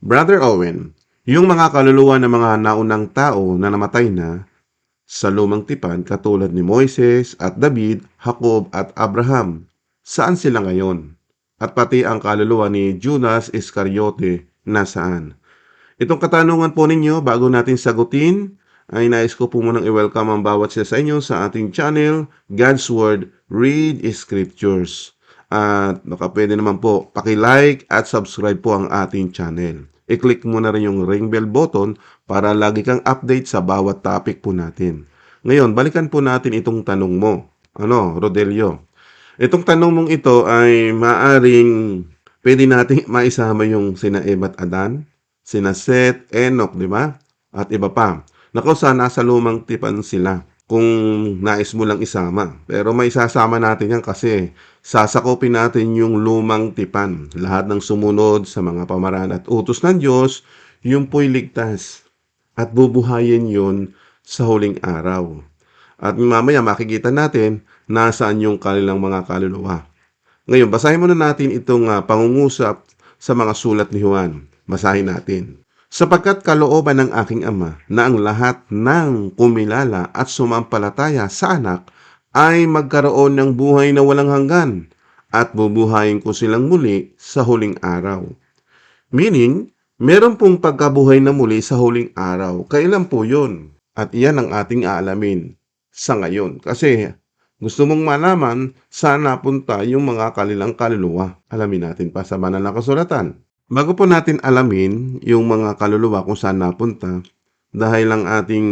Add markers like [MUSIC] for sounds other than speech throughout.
Brother Owen, yung mga kaluluwa ng mga naunang tao na namatay na sa lumang tipan katulad ni Moises at David, Jacob at Abraham, saan sila ngayon? At pati ang kaluluwa ni Judas Iscariote, nasaan? Itong katanungan po ninyo, bago natin sagutin, ay nais ko po munang i-welcome ang bawat isa sa inyo sa ating channel, God's Word, Read Scriptures. At baka pwede naman po, paki-like at subscribe po ang ating channel. I-click mo na rin yung ring bell button para lagi kang update sa bawat topic po natin. Ngayon, balikan po natin itong tanong mo. Ano, Rodelio? Itong tanong mong ito ay maaring pwede nating [LAUGHS] maisama yung sina Eva at Adan, sina Seth, Enoch, di ba? At iba pa. Nako, sana nasa lumang tipan sila kung nais mo lang isama. Pero may isasama natin yan kasi sasakopin natin yung lumang tipan. Lahat ng sumunod sa mga pamaraan at utos ng Diyos, yung po'y ligtas. At bubuhayin yun sa huling araw. At mamaya makikita natin nasaan yung kanilang mga kaluluwa. Ngayon, basahin muna natin itong ah, pangungusap sa mga sulat ni Juan. Basahin natin. Sapagkat kalooban ng aking ama na ang lahat ng kumilala at sumampalataya sa anak ay magkaroon ng buhay na walang hanggan at bubuhayin ko silang muli sa huling araw. Meaning, meron pong pagkabuhay na muli sa huling araw. Kailan po yun? At iyan ang ating aalamin sa ngayon. Kasi gusto mong malaman saan napunta yung mga kanilang kaluluwa. Alamin natin pa sa banal na kasulatan. Bago po natin alamin yung mga kaluluwa kung saan napunta, dahil lang ating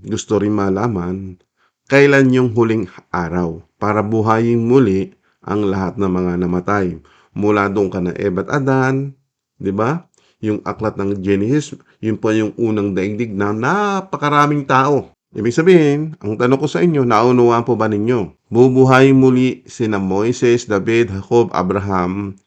gusto rin malaman, kailan yung huling araw para buhayin muli ang lahat ng mga namatay. Mula doon ka na Eva at Adan, di ba? Yung aklat ng Genesis, yun po yung unang daigdig na napakaraming tao. Ibig sabihin, ang tanong ko sa inyo, naunawaan po ba ninyo? Bubuhayin muli sina Moises, David, Jacob, Abraham,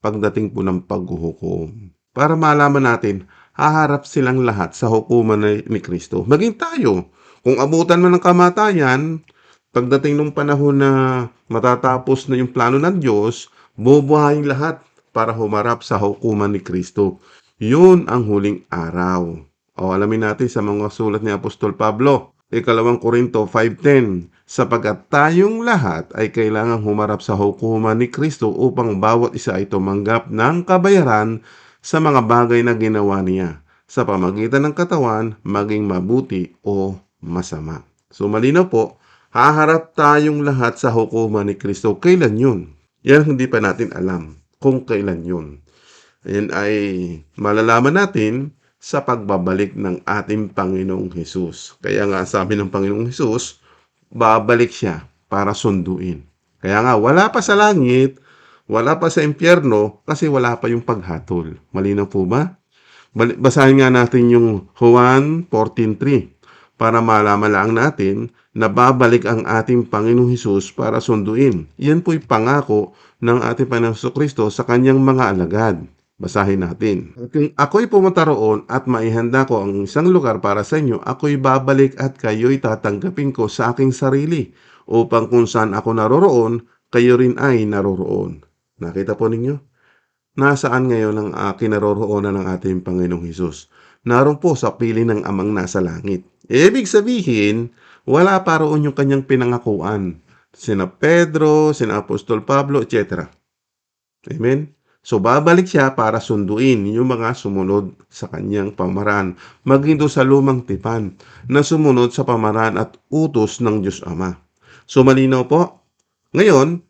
pagdating po ng paghuhukom. Para malaman natin, haharap silang lahat sa hukuman ni, Kristo. Maging tayo, kung abutan man ng kamatayan, pagdating ng panahon na matatapos na yung plano ng Diyos, bubuhayin lahat para humarap sa hukuman ni Kristo. Yun ang huling araw. O alamin natin sa mga sulat ni Apostol Pablo, ikalawang Korinto 5.10, sapagkat tayong lahat ay kailangang humarap sa hukuman ni Kristo upang bawat isa ay tumanggap ng kabayaran sa mga bagay na ginawa niya sa pamagitan ng katawan maging mabuti o masama. So malinaw po, haharap tayong lahat sa hukuman ni Kristo. Kailan yun? Yan hindi pa natin alam kung kailan yun. Yan ay malalaman natin sa pagbabalik ng ating Panginoong Hesus. Kaya nga sabi ng Panginoong Hesus, babalik siya para sunduin. Kaya nga wala pa sa langit, wala pa sa impyerno kasi wala pa yung paghatol. Malinaw po ba? Basahin nga natin yung Juan 14.3 para malaman lang natin na babalik ang ating Panginoong Hesus para sunduin. Yan po'y pangako ng ating Panginoong Kristo sa kanyang mga alagad. Basahin natin. Kung ako'y pumunta roon at maihanda ko ang isang lugar para sa inyo, ako'y babalik at kayo'y tatanggapin ko sa aking sarili upang kung saan ako naroroon, kayo rin ay naroroon. Nakita po ninyo? Nasaan ngayon ang kinaroroonan ng ating Panginoong Hesus? Naroon po sa pili ng amang nasa langit. Ibig sabihin, wala pa roon yung kanyang pinangakuan. Sina Pedro, sina Apostol Pablo, etc. Amen? So babalik siya para sunduin yung mga sumunod sa kanyang pamaraan, maging doon sa lumang tipan na sumunod sa pamaraan at utos ng Diyos Ama. So malinaw po. Ngayon,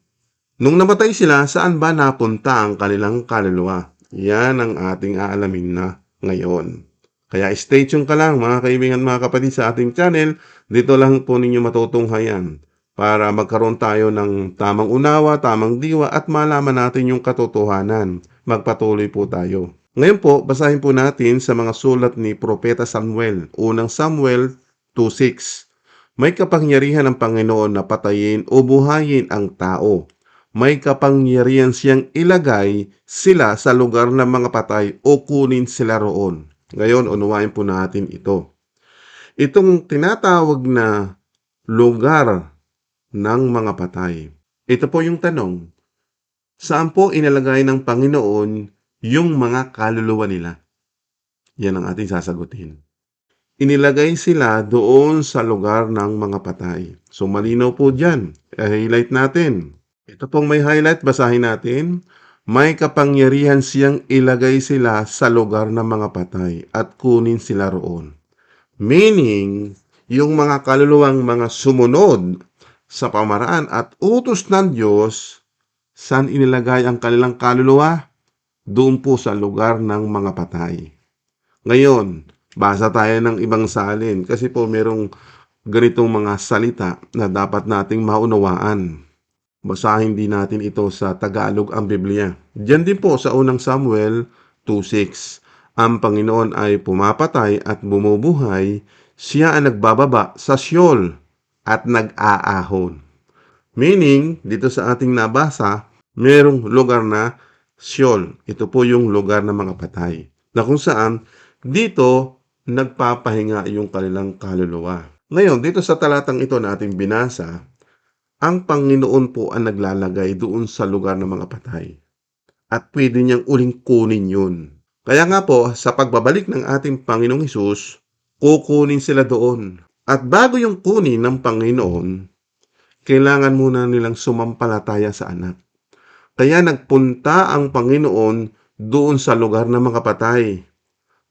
nung namatay sila, saan ba napunta ang kanilang kaluluwa? Yan ang ating aalamin na ngayon. Kaya stay tuned ka lang mga kaibigan mga kapatid sa ating channel. Dito lang po ninyo matutunghayan para magkaroon tayo ng tamang unawa, tamang diwa at malaman natin yung katotohanan. Magpatuloy po tayo. Ngayon po, basahin po natin sa mga sulat ni Propeta Samuel. Unang Samuel 2.6 May kapangyarihan ng Panginoon na patayin o buhayin ang tao. May kapangyarihan siyang ilagay sila sa lugar ng mga patay o kunin sila roon. Ngayon, unawain po natin ito. Itong tinatawag na lugar ng mga patay. Ito po yung tanong. Saan po inalagay ng Panginoon yung mga kaluluwa nila? Yan ang ating sasagutin. Inilagay sila doon sa lugar ng mga patay. So malinaw po dyan. I-highlight natin. Ito pong may highlight, basahin natin. May kapangyarihan siyang ilagay sila sa lugar ng mga patay at kunin sila roon. Meaning, yung mga kaluluwang mga sumunod sa pamaraan at utos ng Diyos, saan inilagay ang kanilang kaluluwa? Doon po sa lugar ng mga patay. Ngayon, basa tayo ng ibang salin kasi po merong ganitong mga salita na dapat nating maunawaan. Basahin din natin ito sa Tagalog ang Biblia. Diyan din po sa unang Samuel 2.6. Ang Panginoon ay pumapatay at bumubuhay, siya ang nagbababa sa Sheol at nag-aahon. Meaning, dito sa ating nabasa, merong lugar na Sheol. Ito po yung lugar ng mga patay. Na kung saan, dito, nagpapahinga yung kanilang kaluluwa. Ngayon, dito sa talatang ito na ating binasa, ang Panginoon po ang naglalagay doon sa lugar ng mga patay. At pwede niyang uling kunin yun. Kaya nga po, sa pagbabalik ng ating Panginoong Hesus, kukunin sila doon. At bago yung kunin ng Panginoon, kailangan muna nilang sumampalataya sa anak. Kaya nagpunta ang Panginoon doon sa lugar ng mga patay.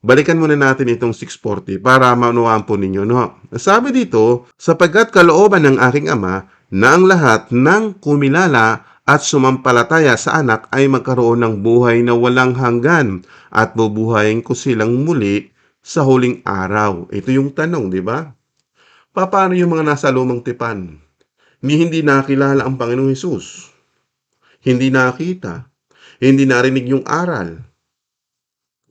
Balikan muna natin itong 640 para maunawaan po ninyo. No? Sabi dito, sapagkat kalooban ng aking ama na ang lahat ng kumilala at sumampalataya sa anak ay magkaroon ng buhay na walang hanggan at bubuhayin ko silang muli sa huling araw. Ito yung tanong, di ba? Paano yung mga nasa lumang tipan? Ni hindi nakilala ang Panginoong Hesus. Hindi nakita. Hindi narinig yung aral.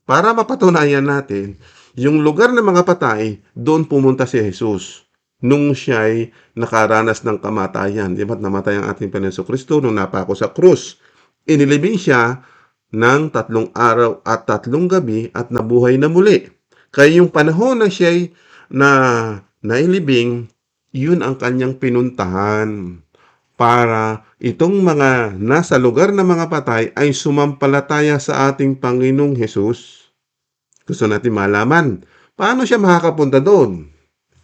Para mapatunayan natin, yung lugar ng mga patay, doon pumunta si Jesus. Nung siya ay nakaranas ng kamatayan. Di ba't namatay ang ating Panginoon Kristo nung napako sa krus? Inilibing siya ng tatlong araw at tatlong gabi at nabuhay na muli. Kaya yung panahon na siya ay na nailibing, yun ang kanyang pinuntahan para itong mga nasa lugar ng mga patay ay sumampalataya sa ating Panginoong Hesus. Gusto natin malaman, paano siya makakapunta doon?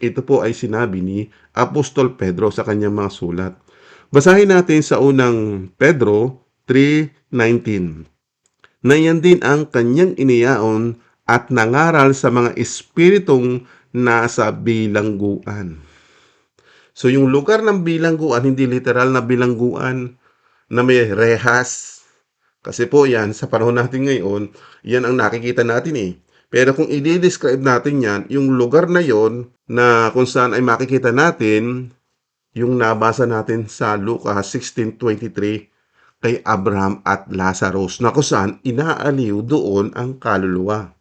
Ito po ay sinabi ni Apostol Pedro sa kanyang mga sulat. Basahin natin sa unang Pedro 3.19 na yan din ang kanyang iniyaon at nangaral sa mga espiritong nasa bilangguan. So yung lugar ng bilangguan, hindi literal na bilangguan na may rehas. Kasi po yan, sa panahon natin ngayon, yan ang nakikita natin eh. Pero kung i-describe natin yan, yung lugar na yon na kung saan ay makikita natin, yung nabasa natin sa Lucas 16.23 kay Abraham at Lazarus na kung saan inaaliw doon ang kaluluwa.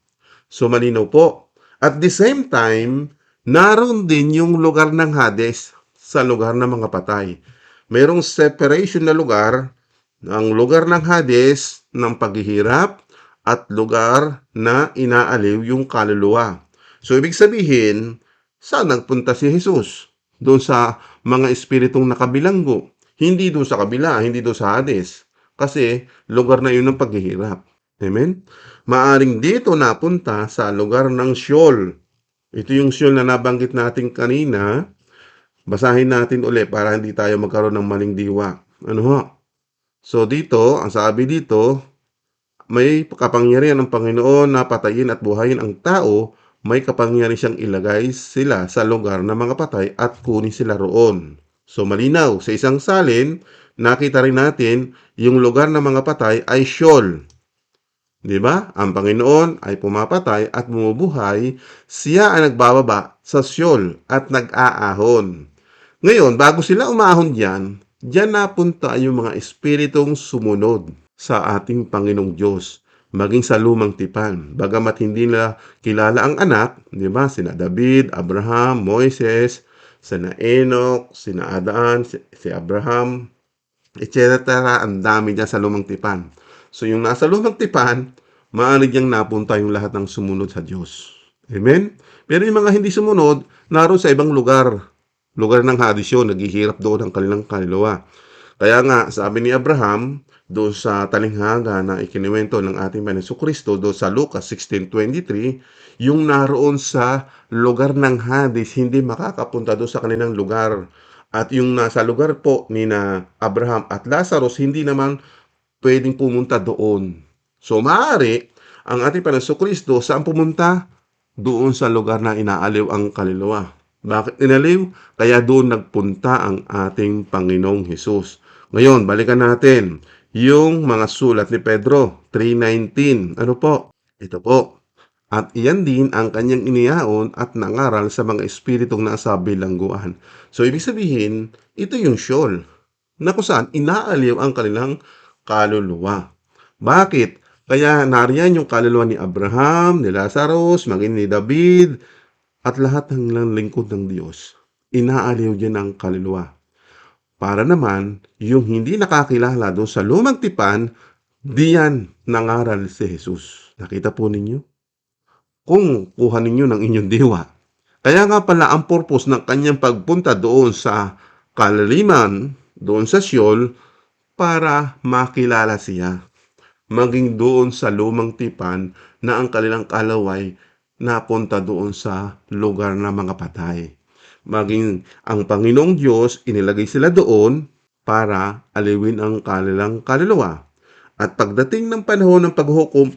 So malinaw po. At the same time, naroon din yung lugar ng Hades sa lugar ng mga patay. Mayroong separation na lugar, ang lugar ng Hades ng paghihirap at lugar na inaaliw yung kaluluwa. So ibig sabihin, saan nagpunta si Jesus? Doon sa mga espiritong nakabilanggo. Hindi doon sa kabila, hindi doon sa Hades. Kasi lugar na yun ng paghihirap. Amen? Maaring dito napunta sa lugar ng Sheol. Ito yung Sheol na nabanggit natin kanina. Basahin natin uli para hindi tayo magkaroon ng maling diwa. Ano ho? So dito, ang sabi dito, may kapangyarihan ng Panginoon na patayin at buhayin ang tao, may kapangyarihan siyang ilagay sila sa lugar ng mga patay at kunin sila roon. So malinaw, sa isang salin, nakita rin natin yung lugar ng mga patay ay Sheol. Di ba? Ang Panginoon ay pumapatay at bumubuhay, siya ang nagbababa sa Sheol at nag-aahon. Ngayon, bago sila umahon diyan, diyan napunta yung mga espiritong sumunod sa ating Panginoong Diyos, maging sa lumang tipan. Bagamat hindi nila kilala ang anak, di ba? Sina David, Abraham, Moises, sina Enoch, sina Adan, si, si Abraham, etc. Ang dami dyan sa lumang tipan. So yung nasa lumang tipan, maaari diyang napunta yung lahat ng sumunod sa Diyos. Amen? Pero yung mga hindi sumunod, naroon sa ibang lugar. Lugar ng Hades yun, naghihirap doon ang kanilang kaluluwa. Kaya nga, sabi ni Abraham, doon sa talinghaga na ikiniwento ng ating Panginoon Kristo doon sa Lucas 16.23, yung naroon sa lugar ng Hades, hindi makakapunta doon sa kanilang lugar. At yung nasa lugar po ni na Abraham at Lazarus, hindi naman pwedeng pumunta doon. So maaari, ang ating Panginoon Kristo, saan pumunta? Doon sa lugar na inaaliw ang kaluluwa. Bakit inaliw? Kaya doon nagpunta ang ating Panginoong Hesus. Ngayon, balikan natin yung mga sulat ni Pedro 3.19. Ano po? Ito po. At iyan din ang kanyang iniyaon at nangaral sa mga espiritong nasa bilangguan. So, ibig sabihin, ito yung syol na kung inaaliw ang kanilang kaluluwa. Bakit? Kaya nariyan yung kaluluwa ni Abraham, ni Lazarus, maging ni David, at lahat ng lingkod ng Diyos. Inaaliw din ang kaluluwa. Para naman, yung hindi nakakilala doon sa lumang tipan, diyan nangaral si Jesus. Nakita po ninyo? Kung kuha ninyo ng inyong diwa. Kaya nga pala ang purpose ng kanyang pagpunta doon sa kalaliman, doon sa Sheol, para makilala siya. Maging doon sa lumang tipan na ang kanilang kalaway napunta doon sa lugar ng mga patay. Maging ang Panginoong Diyos, inilagay sila doon para aliwin ang kanilang kaluluwa. At pagdating ng panahon ng paghukom,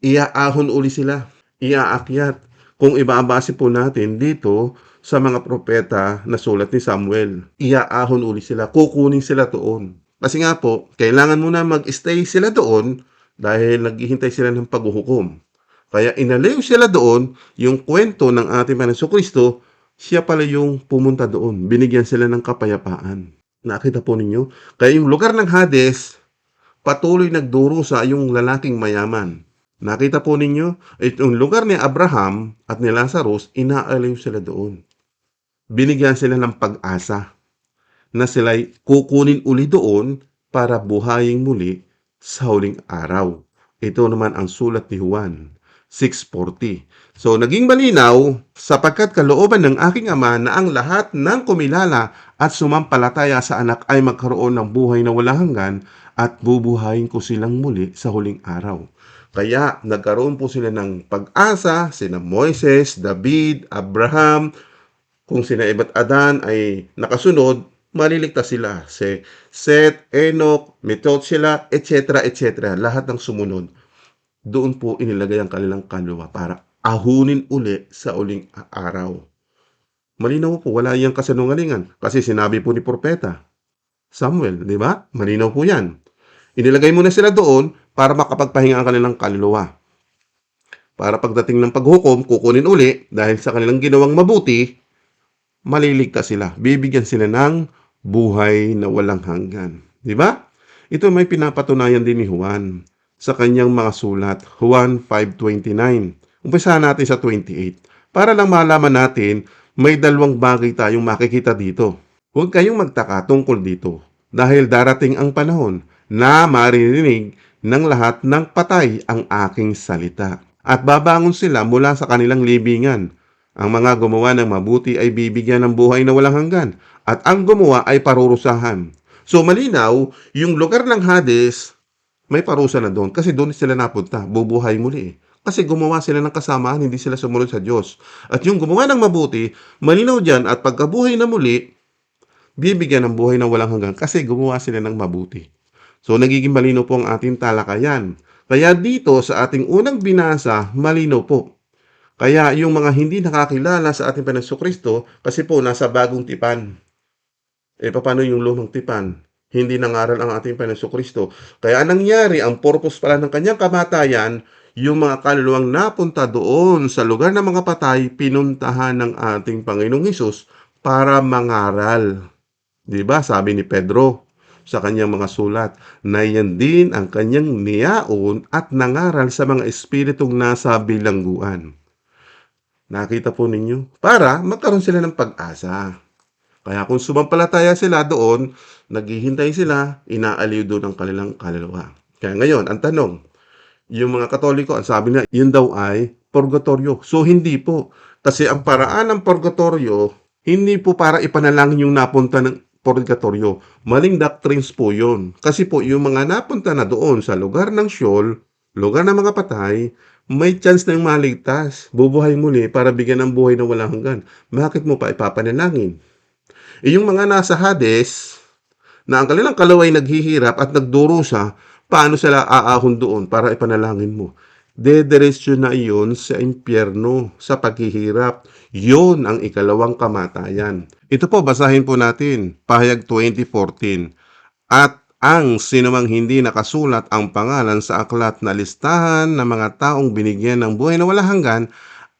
iaahon uli sila, iaakyat. Kung ibabase po natin dito sa mga propeta na sulat ni Samuel, iaahon uli sila, kukunin sila doon. Kasi nga po, kailangan muna mag-stay sila doon dahil naghihintay sila ng paghuhukom. Kaya inaliw sila doon, yung kwento ng ating Panginoon Kristo, siya pala yung pumunta doon. Binigyan sila ng kapayapaan. Nakita po ninyo? Kaya yung lugar ng Hades, patuloy nagdurusa yung lalaking mayaman. Nakita po ninyo? Itong lugar ni Abraham at ni Lazarus, inaaliw sila doon. Binigyan sila ng pag-asa na sila'y kukunin uli doon para buhayin muli sa huling araw. Ito naman ang sulat ni Juan 6.40. So, naging malinaw sapagkat kalooban ng aking ama na ang lahat ng kumilala at sumampalataya sa anak ay magkaroon ng buhay na walang hanggan at bubuhayin ko silang muli sa huling araw. Kaya nagkaroon po sila ng pag-asa, sina Moises, David, Abraham, kung sina Ebat Adan ay nakasunod, maliligtas sila. Si Seth, Enoch, Methuselah, etc. etc. Lahat ng sumunod. Doon po inilagay ang kanilang kaluluwa para ahunin uli sa uling araw. Malinaw po, wala iyang kasanungalingan. Kasi sinabi po ni Propeta, Samuel, di ba? Malinaw po yan. Inilagay mo na sila doon para makapagpahinga ang kanilang kaluluwa. Para pagdating ng paghukom, kukunin uli dahil sa kanilang ginawang mabuti, maliligtas sila. Bibigyan sila ng buhay na walang hanggan. Di ba? Ito may pinapatunayan din ni Juan sa kanyang mga sulat. Juan 5.29. Umpisahan natin sa 28. Para lang malaman natin, may dalawang bagay tayong makikita dito. Huwag kayong magtaka tungkol dito dahil darating ang panahon na maririnig ng lahat ng patay ang aking salita. At babangon sila mula sa kanilang libingan. Ang mga gumawa ng mabuti ay bibigyan ng buhay na walang hanggan at ang gumawa ay parurusahan. So malinaw, yung lugar ng Hades, may parusa na doon kasi doon sila napunta, bubuhay muli. Kasi gumawa sila ng kasamaan, hindi sila sumunod sa Diyos. At yung gumawa ng mabuti, malinaw dyan at pagkabuhay na muli, bibigyan ng buhay na walang hanggan kasi gumawa sila ng mabuti. So nagiging malinaw po ang ating talakayan. Kaya dito sa ating unang binasa, malinaw po. Kaya yung mga hindi nakakilala sa ating Panginoon Kristo, kasi po nasa bagong tipan. Eh paano yung lumang tipan? Hindi nangaral ang ating Panginoon Kristo. Kaya anong nangyari, ang purpose pala ng kanyang kamatayan, yung mga kaluluwang napunta doon sa lugar ng mga patay, pinuntahan ng ating Panginoong Hesus para mangaral. 'Di ba? Sabi ni Pedro sa kanyang mga sulat na yan din ang kanyang niyaon at nangaral sa mga espiritong nasa bilangguan. Nakita po ninyo? Para magkaroon sila ng pag-asa. Kaya kung sumampalataya sila doon, naghihintay sila, inaaliw doon ang kanilang kaluluwa. Kaya ngayon, ang tanong, yung mga katoliko, ang sabi na, yun daw ay purgatorio. So, hindi po. Kasi ang paraan ng purgatorio, hindi po para ipanalangin yung napunta ng purgatorio. Maling doctrines po yun. Kasi po, yung mga napunta na doon sa lugar ng Sheol, lugar ng mga patay, may chance na yung maligtas. Bubuhay muli para bigyan ng buhay na walang hanggan. Bakit mo pa ipapanalangin? Eh, yung mga nasa Hades, na ang kanilang kalaway naghihirap at nagdurusa, paano sila aahon doon para ipanalangin mo? Dederesyo na iyon sa impyerno, sa paghihirap. Yon ang ikalawang kamatayan. Ito po, basahin po natin. Pahayag 2014. At ang sinumang hindi nakasulat ang pangalan sa aklat na listahan ng mga taong binigyan ng buhay na walang hanggan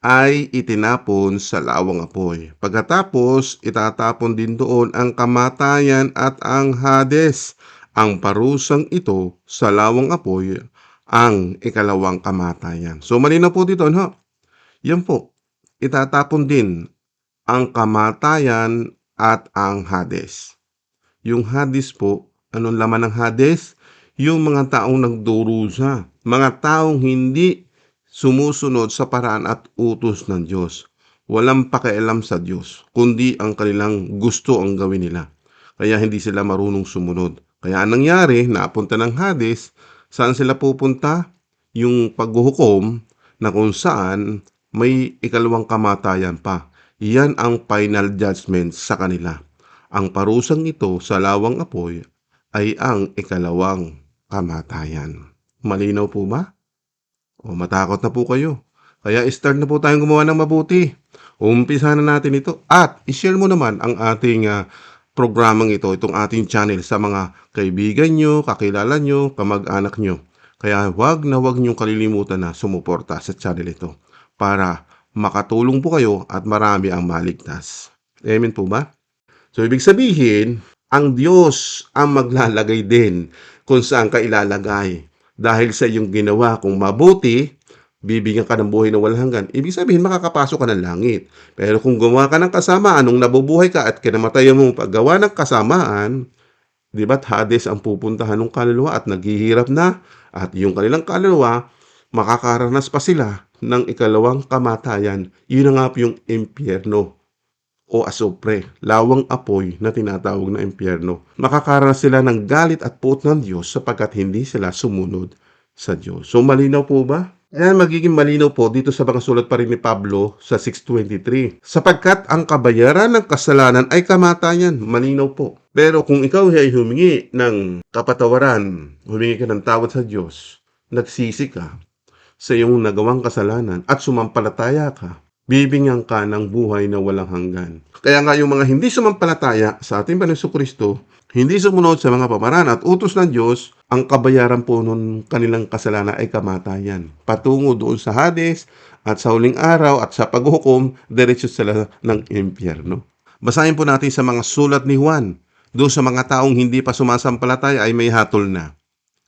ay itinapon sa lawang apoy. Pagkatapos, itatapon din doon ang kamatayan at ang Hades. Ang parusang ito sa lawang apoy ang ikalawang kamatayan. So malinaw po dito, no? Yan po. Itatapon din ang kamatayan at ang Hades. Yung Hades po, anong laman ng Hades? Yung mga taong nagdurusa, mga taong hindi sumusunod sa paraan at utos ng Diyos. Walang pakialam sa Diyos, kundi ang kanilang gusto ang gawin nila. Kaya hindi sila marunong sumunod. Kaya anong nangyari, napunta ng Hades, saan sila pupunta? Yung paghuhukom na kung saan may ikalawang kamatayan pa. Iyan ang final judgment sa kanila. Ang parusang ito sa lawang apoy ay ang ikalawang kamatayan. Malinaw po ba? O matakot na po kayo. Kaya start na po tayong gumawa ng mabuti. Umpisa na natin ito. At ishare mo naman ang ating ah, programang ito, itong ating channel sa mga kaibigan nyo, kakilala nyo, kamag-anak nyo. Kaya wag na wag nyong kalilimutan na sumuporta sa channel ito para makatulong po kayo at marami ang maligtas. Amen po ba? So, ibig sabihin, ang Diyos ang maglalagay din kung saan ka ilalagay. Dahil sa iyong ginawa kung mabuti, bibigyan ka ng buhay na walang hanggan. Ibig sabihin, makakapasok ka ng langit. Pero kung gumawa ka ng kasamaan, nung nabubuhay ka at kinamatayan mo paggawa ng kasamaan, di ba't Hades ang pupuntahan ng kaluluwa at naghihirap na at yung kanilang kaluluwa, makakaranas pa sila ng ikalawang kamatayan. Yun na nga po yung impyerno o asopre, lawang apoy na tinatawag na impyerno. Makakaranas sila ng galit at puot ng Diyos sapagkat hindi sila sumunod sa Diyos. So malinaw po ba? Ayan, magiging malinaw po dito sa mga sulat pa rin ni Pablo sa 6.23. Sapagkat ang kabayaran ng kasalanan ay kamatayan. Malinaw po. Pero kung ikaw ay humingi ng kapatawaran, humingi ka ng tawad sa Diyos, nagsisi ka sa iyong nagawang kasalanan at sumampalataya ka, bibigyan ka ng buhay na walang hanggan. Kaya nga yung mga hindi sumampalataya sa ating Panginoon Kristo, hindi sumunod sa mga pamaraan at utos ng Diyos, ang kabayaran po nun kanilang kasalanan ay kamatayan. Patungo doon sa Hades at sa huling araw at sa paghukom, diretso sila ng impyerno. Basahin po natin sa mga sulat ni Juan. Doon sa mga taong hindi pa sumasampalataya ay may hatol na.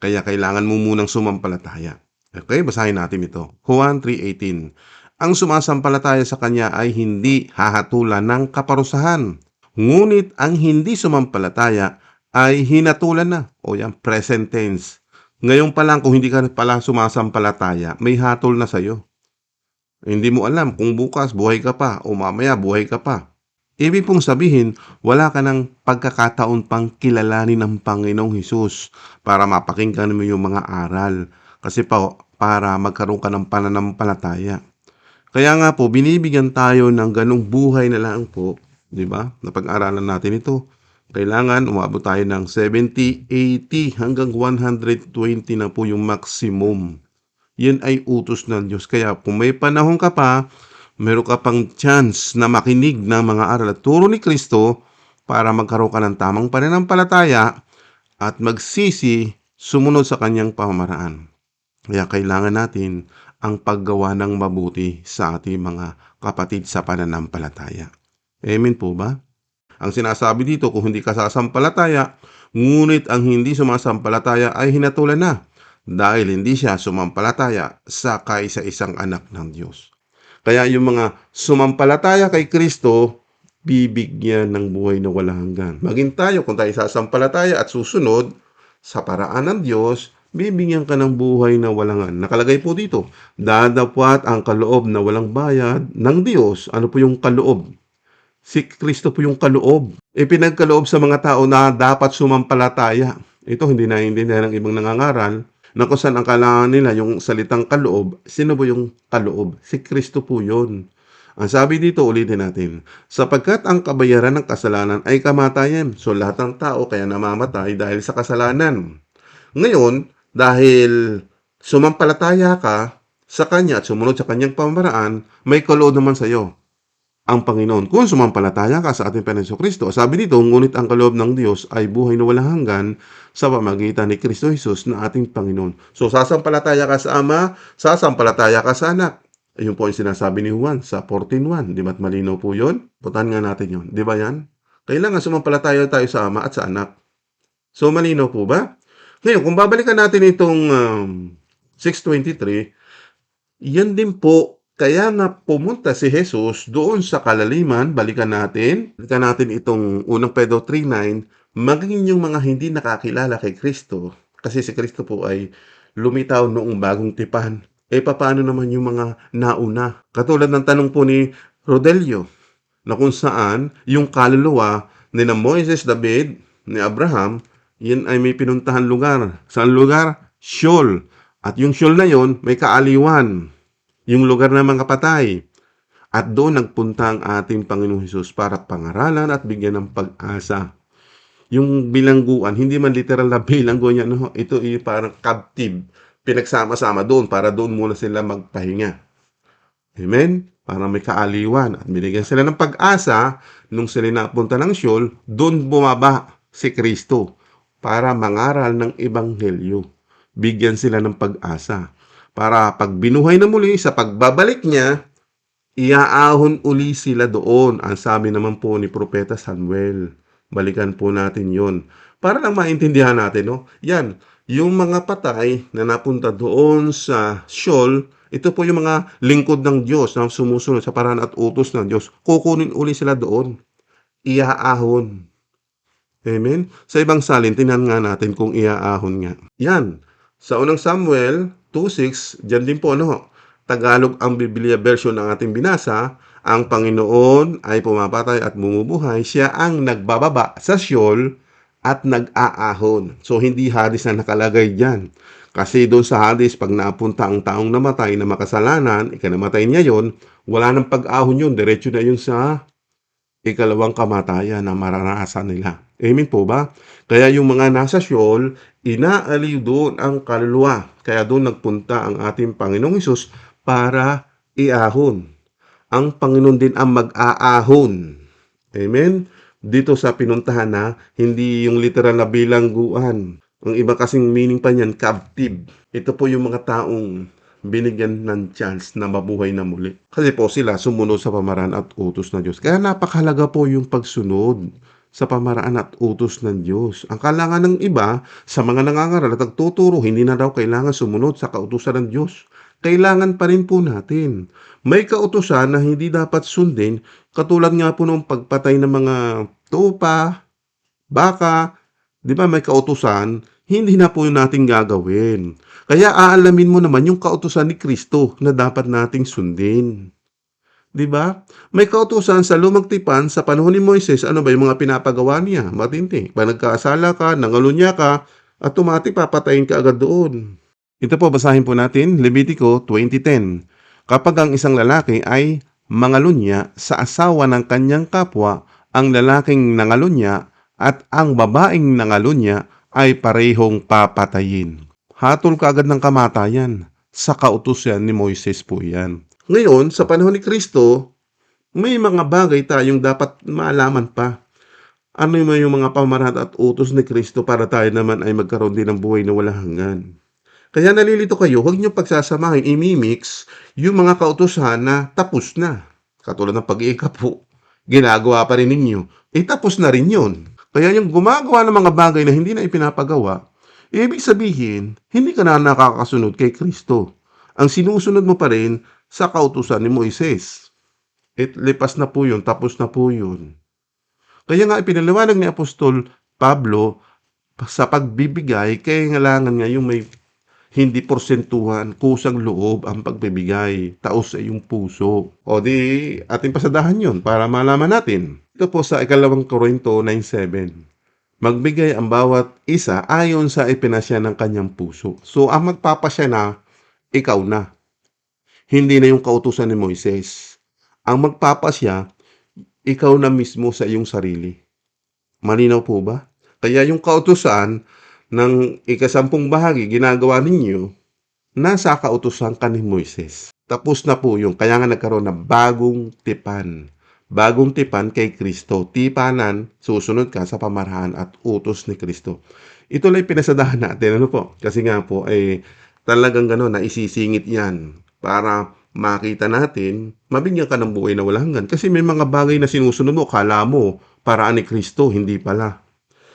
Kaya kailangan mo munang sumampalataya. Okay, basahin natin ito. Juan 3.18 Ang sumasampalataya sa Kanya ay hindi hahatulan ng kaparusahan. Ngunit ang hindi sumampalataya ay hinatulan na. O yan, present tense. Ngayon pa lang, kung hindi ka pala sumasampalataya, may hatol na sa'yo. Hindi mo alam kung bukas buhay ka pa o mamaya buhay ka pa. Ibig pong sabihin, wala ka ng pagkakataon pang kilalanin ng Panginoong Hesus para mapakinggan mo yung mga aral. Kasi pa, para magkaroon ka ng pananampalataya. Kaya nga po, binibigyan tayo ng ganong buhay na lang po, di ba? Napag-aralan natin ito. Kailangan umabot tayo ng 70, 80 hanggang 120 na po yung maximum. Yan ay utos ng Diyos. Kaya kung may panahon ka pa, meron ka pang chance na makinig ng mga aral at turo ni Kristo para magkaroon ka ng tamang pananampalataya at magsisi sumunod sa kanyang pamamaraan. Kaya kailangan natin ang paggawa ng mabuti sa ating mga kapatid sa pananampalataya. Amen po ba? Ang sinasabi dito, kung hindi ka sasampalataya, ngunit ang hindi sumasampalataya ay hinatulan na dahil hindi siya sumampalataya sa kaisa-isang anak ng Diyos. Kaya yung mga sumampalataya kay Kristo, bibigyan ng buhay na walang hanggan. Maging tayo, kung tayo sasampalataya at susunod sa paraan ng Diyos, bibigyan ka ng buhay na walang hanggan. Nakalagay po dito, dadapwat ang kaloob na walang bayad ng Diyos. Ano po yung kaloob? Si Kristo po yung kaloob. Ipinagkaloob sa mga tao na dapat sumampalataya. Ito hindi na hindi ng ibang nangangaral na kung saan ang kailangan nila yung salitang kaloob. Sino po yung kaloob? Si Kristo po yun. Ang sabi dito, ulitin natin, sapagkat ang kabayaran ng kasalanan ay kamatayan. So lahat ng tao kaya namamatay dahil sa kasalanan. Ngayon, dahil sumampalataya ka sa Kanya at sumunod sa Kanyang pamamaraan, may kaloob naman sa iyo ang Panginoon. Kung sumampalataya ka sa ating Panginoon Kristo, sabi dito, ngunit ang kaloob ng Diyos ay buhay na walang hanggan sa pamagitan ni Kristo Jesus na ating Panginoon. So, sasampalataya ka sa Ama, sasampalataya ka sa Anak. Ayun po yung sinasabi ni Juan sa 14.1. Di ba't malinaw po yun? Putan nga natin yun. Di ba yan? Kailangan sumampalataya tayo sa Ama at sa Anak. So, malinaw po ba? Ngayon, kung babalikan natin itong um, 623, yan din po kaya nga pumunta si Jesus doon sa kalaliman, balikan natin, balikan natin itong unang Pedro 3.9, maging yung mga hindi nakakilala kay Kristo, kasi si Kristo po ay lumitaw noong bagong tipan. Eh, paano naman yung mga nauna? Katulad ng tanong po ni Rodelio, na kung saan yung kaluluwa ni na Moises, David, ni Abraham, yan ay may pinuntahan lugar. Saan lugar? Sheol. At yung Sheol na yon may kaaliwan yung lugar ng mga patay. At doon nagpunta ang ating Panginoong Hesus para pangaralan at bigyan ng pag-asa. Yung bilangguan, hindi man literal na [LAUGHS] bilanggo niya, no? ito ay parang captive. Pinagsama-sama doon para doon muna sila magpahinga. Amen? Para may kaaliwan at binigyan sila ng pag-asa nung sila napunta ng Sheol, doon bumaba si Kristo para mangaral ng Ebanghelyo. Bigyan sila ng pag-asa para pag binuhay na muli sa pagbabalik niya, iaahon uli sila doon. Ang sabi naman po ni Propeta Samuel. Balikan po natin yon Para lang maintindihan natin, no? Yan, yung mga patay na napunta doon sa Sheol, ito po yung mga lingkod ng Diyos na sumusunod sa paraan at utos ng Diyos. Kukunin uli sila doon. Iaahon. Amen? Sa ibang salin, tinan nga natin kung iaahon nga. Yan. Sa unang Samuel 2.6, dyan din po ano, Tagalog ang Biblia version ng ating binasa, ang Panginoon ay pumapatay at bumubuhay, siya ang nagbababa sa Sheol at nag-aahon. So, hindi hadis na nakalagay dyan. Kasi doon sa hadis, pag napunta ang taong namatay na makasalanan, ikanamatay niya yon wala nang pag-ahon yun. Diretso na yun sa ikalawang kamatayan na maranasan nila. Amen po ba? Kaya yung mga nasa Sheol, inaaliw doon ang kaluluwa. Kaya doon nagpunta ang ating Panginoong Isus para iahon. Ang Panginoon din ang mag-aahon. Amen? Dito sa pinuntahan na, hindi yung literal na bilangguan. Ang iba kasing meaning pa niyan, captive. Ito po yung mga taong binigyan ng chance na mabuhay na muli. Kasi po sila sumunod sa pamaraan at utos ng Diyos. Kaya napakahalaga po yung pagsunod sa pamaraan at utos ng Diyos. Ang kalangan ng iba sa mga nangangaral at nagtuturo, hindi na daw kailangan sumunod sa kautusan ng Diyos. Kailangan pa rin po natin. May kautusan na hindi dapat sundin, katulad nga po ng pagpatay ng mga tupa, baka, di ba may kautusan, hindi na po natin gagawin. Kaya aalamin mo naman yung kautusan ni Kristo na dapat nating sundin. 'Di ba? May kautusan sa lumang tipan sa panahon ni Moises, ano ba yung mga pinapagawa niya? Matindi. Pag nagkasala ka, nangalunya ka, automatic papatayin ka agad doon. Ito po, basahin po natin, Levitico 20.10. Kapag ang isang lalaki ay mangalunya sa asawa ng kanyang kapwa, ang lalaking nangalunya at ang babaeng nangalunya ay parehong papatayin. Hatol ka agad ng kamatayan. Sa kautusan ni Moises po yan. Ngayon, sa panahon ni Kristo, may mga bagay tayong dapat maalaman pa. Ano yung mga pamaraan at utos ni Kristo para tayo naman ay magkaroon din ng buhay na walang hanggan. Kaya nalilito kayo, huwag niyo pagsasamahin, imimix yung mga kautusan na tapos na. Katulad ng pag-iika po, ginagawa pa rin ninyo. Eh tapos na rin yun. Kaya yung gumagawa ng mga bagay na hindi na ipinapagawa, ibig sabihin, hindi ka na nakakasunod kay Kristo. Ang sinusunod mo pa rin sa kautusan ni Moises. It lipas na po yun, tapos na po yun. Kaya nga ipinaliwanag ni Apostol Pablo sa pagbibigay, kaya kailangan nga yung may Hindi porsentuhan, kusang loob ang pagbibigay, taos sa iyong puso. O di, ating pasadahan yon para malaman natin. Ito po sa ikalawang Korinto 9.7. Magbigay ang bawat isa ayon sa ipinasya ng kanyang puso. So, ang magpapasya na, ikaw na. Hindi na yung kautusan ni Moises. Ang magpapasya, ikaw na mismo sa iyong sarili. Malinaw po ba? Kaya yung kautusan ng ikasampung bahagi ginagawa ninyo, nasa kautusan ka ni Moises. Tapos na po yung, kaya nga nagkaroon ng bagong tipan. Bagong tipan kay Kristo. Tipanan, susunod ka sa pamarahan at utos ni Kristo. Ito lang pinasadahan natin. Ano po? Kasi nga po, ay talagang gano'n, naisisingit yan para makita natin, mabigyan ka ng buhay na walang hanggan. Kasi may mga bagay na sinusunod mo, kala mo, paraan ni Kristo, hindi pala.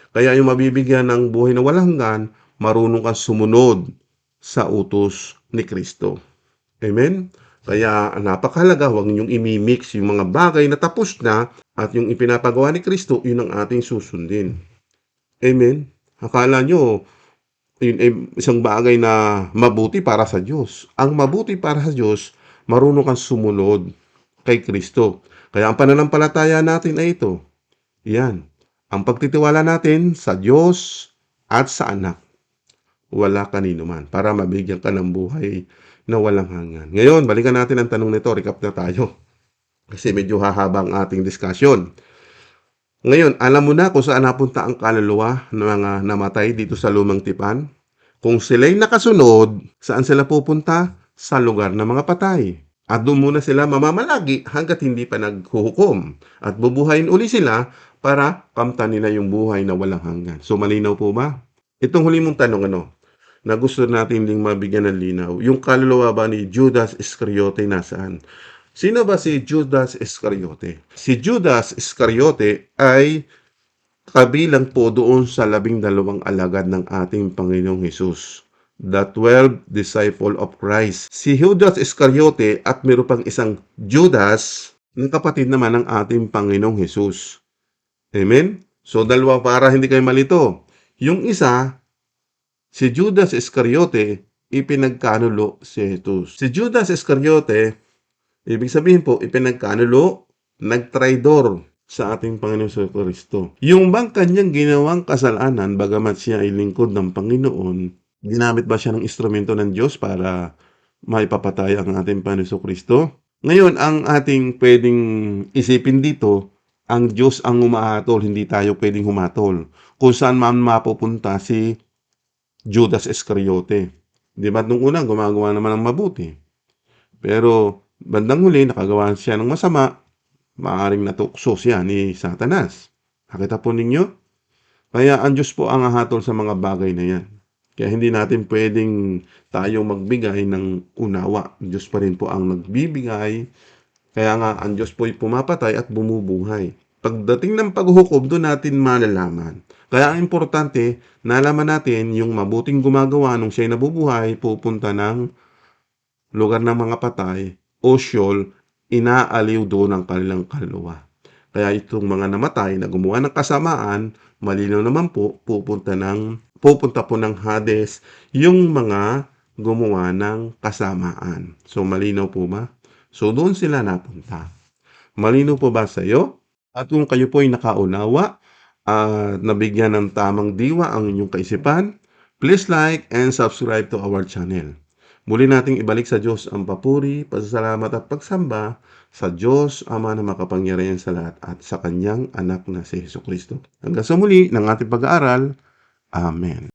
Kaya yung mabibigyan ng buhay na walang hanggan, marunong kang sumunod sa utos ni Kristo. Amen? Kaya napakahalaga, huwag niyong imimix yung mga bagay na tapos na at yung ipinapagawa ni Kristo, yun ang ating susundin. Amen? Akala nyo, yun ay isang bagay na mabuti para sa Diyos. Ang mabuti para sa Diyos, marunong kang sumunod kay Kristo. Kaya ang pananampalataya natin ay ito. Yan. Ang pagtitiwala natin sa Diyos at sa anak. Wala kanino man. Para mabigyan ka ng buhay na walang hanggan. Ngayon, balikan natin ang tanong nito. Recap na tayo. Kasi medyo hahaba ang ating discussion. Ngayon, alam mo na kung saan napunta ang kaluluwa ng mga namatay dito sa lumang tipan? Kung sila'y nakasunod, saan sila pupunta? Sa lugar ng mga patay. At doon muna sila mamamalagi hanggat hindi pa naghuhukom. At bubuhayin uli sila para kamtan nila yung buhay na walang hanggan. So malinaw po ba? Itong huli mong tanong ano, na gusto natin ding mabigyan ng linaw, yung kaluluwa ba ni Judas Iscariote nasaan? Sino ba si Judas Iscariote? Si Judas Iscariote ay kabilang po doon sa labing dalawang alagad ng ating Panginoong Hesus. The 12 disciple of Christ. Si Judas Iscariote at meron pang isang Judas ng kapatid naman ng ating Panginoong Hesus. Amen? So dalawa para hindi kayo malito. Yung isa, si Judas Iscariote, ipinagkanulo si Jesus. Si Judas Iscariote, ibig sabihin po, ipinagkanulo, nagtraidor sa ating Panginoon sa Kristo. Yung bang kanyang ginawang kasalanan, bagamat siya ay lingkod ng Panginoon, ginamit ba siya ng instrumento ng Diyos para maipapatay ang ating Panginoon Kristo? Ngayon, ang ating pwedeng isipin dito, ang Diyos ang umahatol, hindi tayo pwedeng humatol. Kung saan man mapupunta si Judas Iscariote. Di ba nung una, gumagawa naman ng mabuti. Pero bandang huli, nakagawa siya ng masama, maaring natukso siya ni Satanas. Nakita po ninyo? Kaya ang Diyos po ang hahatol sa mga bagay na yan. Kaya hindi natin pwedeng tayo magbigay ng unawa. Diyos pa rin po ang nagbibigay. Kaya nga, ang Diyos po'y pumapatay at bumubuhay. Pagdating ng paghuhukom, doon natin malalaman. Kaya ang importante, nalaman natin yung mabuting gumagawa nung siya'y nabubuhay, pupunta ng lugar ng mga patay o siyol, inaaliw doon ang kanilang kaluluwa. Kaya itong mga namatay na gumawa ng kasamaan, malinaw naman po, pupunta, ng, pupunta po ng Hades yung mga gumawa ng kasamaan. So malinaw po ba? So doon sila napunta. Malinaw po ba sa iyo? At kung kayo po ay nakaunawa at nabigyan ng tamang diwa ang inyong kaisipan, please like and subscribe to our channel. Muli nating ibalik sa Diyos ang papuri, pasasalamat at pagsamba sa Diyos Ama na makapangyarihan sa lahat at sa Kanyang anak na si Heso Kristo. Hanggang sa muli ng ating pag-aaral. Amen.